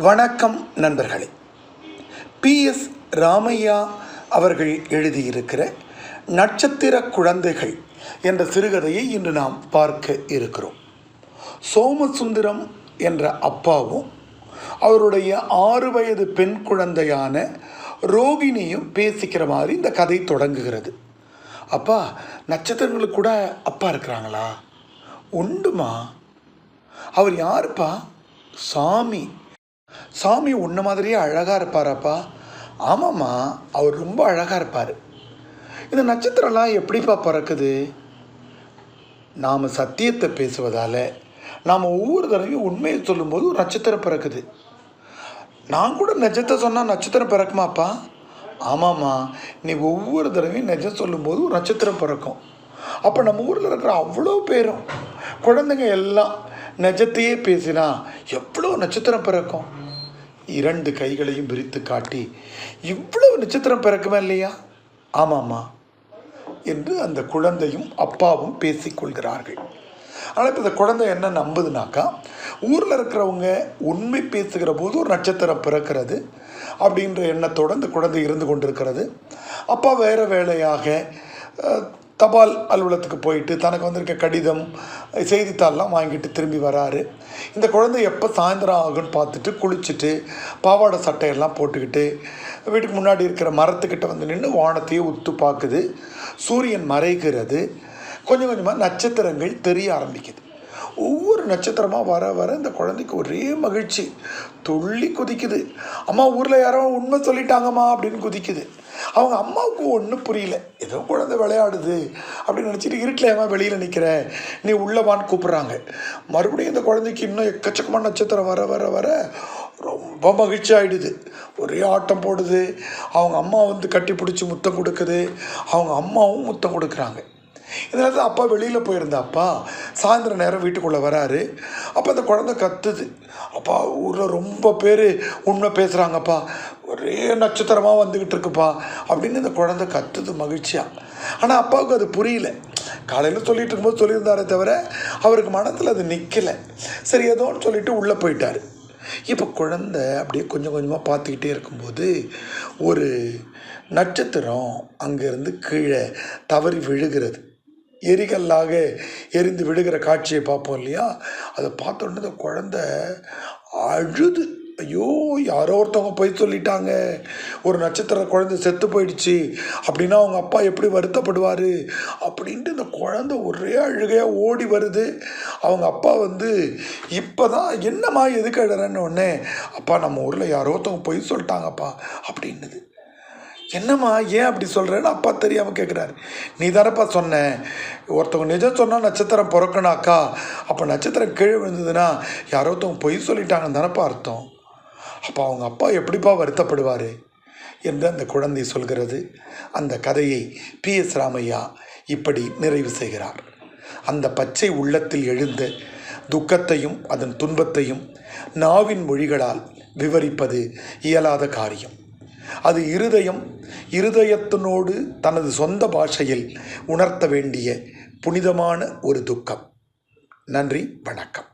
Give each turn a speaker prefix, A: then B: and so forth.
A: வணக்கம் நண்பர்களே. B S Ramaiah அவர்கள் எழுதியிருக்கிற நட்சத்திர குழந்தைகள் என்ற சிறுகதையை இன்று நாம் பார்க்க இருக்கிறோம். சோமசுந்தரம் என்ற அப்பாவும் அவருடைய ஆறு வயது பெண் குழந்தையான ரோகிணியும் பேசிக்கிற மாதிரி இந்த கதை தொடங்குகிறது. அப்பா நட்சத்திரங்களுக்கு கூட அப்பா இருக்கிறாங்களா? உண்டுமா? அவர் யாருப்பா? சாமி. சாமி உன்ன மாதிரியே அழகாக இருப்பாராப்பா? ஆமாம்மா அவர் ரொம்ப அழகாக இருப்பார். இந்த நட்சத்திரம்லாம் எப்படிப்பா பிறக்குது? நாம் சத்தியத்தை பேசுவதால் நாம் ஒவ்வொரு தடவையும் உண்மையை சொல்லும்போது ஒரு நட்சத்திரம் பிறக்குது. நான் கூட நிஜத்தை சொன்னால் நட்சத்திரம் பிறக்குமாப்பா? ஆமாம்மா நீ ஒவ்வொரு தடவையும் நிஜம் சொல்லும்போது ஒரு நட்சத்திரம் பிறக்கும். அப்போ நம்ம ஊரில் இருக்கிற அவ்வளோ பேரும் குழந்தைங்க எல்லாம் நிஜத்தையே பேசினா எவ்வளோ நட்சத்திரம் பிறக்கும்? இரண்டு கைகளையும் விரித்து காட்டி இவ்வளவு நட்சத்திரம் பிறக்குமா இல்லையா? ஆமாம்மா என்று அந்த குழந்தையும் அப்பாவும் பேசிக்கொள்கிறார்கள் ஆனால் இப்போ இந்த குழந்தை என்ன நம்புதுனாக்கா ஊரில் இருக்கிறவங்க உண்மை பேசுகிற போது ஒரு நட்சத்திரம் பிறக்கிறது அப்படின்ற எண்ணத்தோடு அந்த குழந்தை இருந்து கொண்டிருக்கிறது. அப்பா வேறு வேலையாக தபால் அலுவலகத்துக்கு போயிட்டு தனக்கு வந்திருக்க கடிதம் செய்தித்தாள்லாம் வாங்கிட்டு திரும்பி வராரு. இந்த குழந்தை எப்போ சாயந்தரம் ஆகும்னு பார்த்துட்டு குளிச்சுட்டு பாவாடை சட்டையெல்லாம் போட்டுக்கிட்டு வீட்டுக்கு முன்னாடி இருக்கிற மரத்துக்கிட்ட வந்து நின்று வானத்தையே உத்து பார்க்குது. சூரியன் மறைகிறது. கொஞ்சம் கொஞ்சமாக நட்சத்திரங்கள் தெரிய ஆரம்பிக்குது. ஒவ்வொரு நட்சத்திரமாக வர வர இந்த குழந்தைக்கு ஒரே மகிழ்ச்சி. துள்ளி குதிக்குது. அம்மா ஊரில் யாரோ உண்மை சொல்லிட்டாங்கம்மா அப்படின்னு குதிக்குது. அவங்க அம்மாவுக்கு ஒன்றும் புரியல. ஏதோ குழந்தை விளையாடுது அப்படின்னு நினச்சிட்டு இருட்டில் ஏமா வெளியில் நிற்கிற நீ உள்ளவான்னு கூப்பிட்றாங்க. மறுபடியும் இந்த குழந்தைக்கு இன்னும் எக்கச்சக்கமான நட்சத்திரம் வர வர வர ரொம்ப மகிழ்ச்சி ஆகிடுது ஒரே ஆட்டம் போடுது. அவங்க அம்மா வந்து கட்டி பிடிச்சி முத்தம் கொடுக்குது. அவங்க அம்மாவும் முத்தம் கொடுக்குறாங்க. இதனால் தான் அப்பா வெளியில் போயிருந்தாப்பா சாயந்தரம் நேரம் வீட்டுக்குள்ளே வராரு. அப்போ அந்த குழந்தை கத்துது. அப்பா ஊரில் ரொம்ப பேர் உண்மை பேசுகிறாங்கப்பா ஒரே நட்சத்திரமாக வந்துக்கிட்டு இருக்குப்பா. அப்படின்னு இந்த குழந்தை கத்துது மகிழ்ச்சியாக ஆனால் அப்பாவுக்கு அது புரியல. காலையில் சொல்லிட்டு இருக்கும்போது சொல்லியிருந்தாரே தவிர அவருக்கு மனத்தில் அது நிற்கலை சரி ஏதோன்னு சொல்லிட்டு உள்ளே போயிட்டார். இப்போ குழந்தை அப்படியே கொஞ்சம் கொஞ்சமாக பார்த்துக்கிட்டே இருக்கும்போது ஒரு நட்சத்திரம் அங்கேருந்து கீழே தவறி விழுகிறது. எரிகல்லாக எரிந்து விடுகிற காட்சியை பார்ப்போம் இல்லையா? அதை பார்த்தோன்னே அந்த குழந்தை அழுது. ஐயோ யாரோ ஒருத்தவங்க போய் சொல்லிட்டாங்க. ஒரு நட்சத்திர குழந்தை செத்து போயிடுச்சு. அப்படின்னா அவங்க அப்பா எப்படி வருத்தப்படுவார்? அப்படின்ட்டு இந்த குழந்தை ஒரே அழுகையாக ஓடி வருது. அவங்க அப்பா வந்து இப்போ தான் என்னம்மா எதுக்கு அழுறேன்னு உடனே அப்பா நம்ம ஊரில் யாரோ ஒருத்தவங்க பொய் சொல்லிட்டாங்கப்பா அப்படின்னுது. என்னம்மா ஏன் அப்படி சொல்கிறேன்னு அப்பா தெரியாமல் கேட்குறாரு நீ தானப்பா சொன்ன ஒருத்தவங்க நிஜம் சொன்னால் நட்சத்திரம் பிறக்கணாக்கா அப்போ நட்சத்திரம் கீழே விழுந்ததுன்னா யாரோ ஒருத்தவங்க பொய் சொல்லிட்டாங்கன்னு தானப்பா அர்த்தம். அப்போ அவங்க அப்பா எப்படிப்பா வருத்தப்படுவார்? என்று அந்த குழந்தை சொல்கிறது. அந்த கதையை பி. எஸ். ராமையா இப்படி நிறைவு செய்கிறார். அந்த பச்சை உள்ளத்தில் எழுந்த துக்கத்தையும் அதன் துன்பத்தையும் நாவின் மொழிகளால் விவரிப்பது இயலாத காரியம். அது இருதயம் இருதயத்தினோடு தனது சொந்த பாஷையில் உணர்த்த வேண்டிய புனிதமான ஒரு துக்கம். நன்றி வணக்கம்.